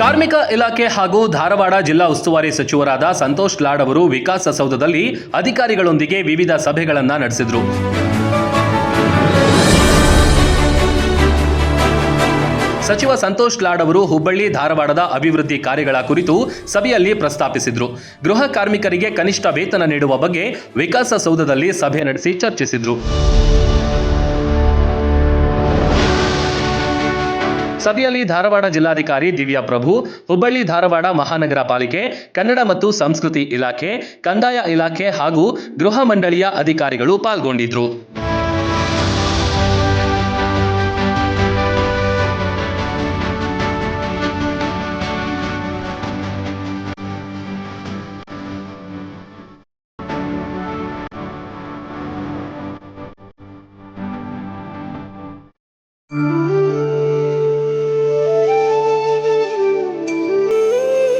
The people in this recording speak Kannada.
ಕಾರ್ಮಿಕ ಇಲಾಖೆ ಹಾಗೂ ಧಾರವಾಡ ಜಿಲ್ಲಾ ಉಸ್ತುವಾರಿ ಸಚಿವರಾದ ಸಂತೋಷ್ ಲಾಡ್ ಅವರು ವಿಕಾಸಸೌಧದಲ್ಲಿ ಅಧಿಕಾರಿಗಳೊಂದಿಗೆ ವಿವಿಧ ಸಭೆಗಳನ್ನು ನಡೆಸಿದರು. ಸಚಿವ ಸಂತೋಷ್ ಲಾಡ್ ಅವರು ಹುಬ್ಬಳ್ಳಿ, ಧಾರವಾಡದ ಅಭಿವೃದ್ಧಿ ಕಾರ್ಯಗಳ ಕುರಿತು ಸಭೆಯಲ್ಲಿ ಪ್ರಸ್ತಾಪಿಸಿದರು. ಗೃಹ ಕಾರ್ಮಿಕರಿಗೆ ಕನಿಷ್ಠ ವೇತನ ನೀಡುವ ಬಗ್ಗೆ ವಿಕಾಸಸೌಧದಲ್ಲಿ ಸಭೆ ನಡೆಸಿ ಚರ್ಚಿಸಿದರು. ಸಭೆಯಲ್ಲಿ ಧಾರವಾಡ ಜಿಲ್ಲಾಧಿಕಾರಿ ದಿವ್ಯಾ ಪ್ರಭು, ಹುಬ್ಬಳ್ಳಿ ಧಾರವಾಡ ಮಹಾನಗರ ಪಾಲಿಕೆ, ಕನ್ನಡ ಮತ್ತು ಸಂಸ್ಕೃತಿ ಇಲಾಖೆ, ಕಂದಾಯ ಇಲಾಖೆ ಹಾಗೂ ಗೃಹ ಮಂಡಳಿಯ ಅಧಿಕಾರಿಗಳು ಪಾಲ್ಗೊಂಡಿದ್ರು.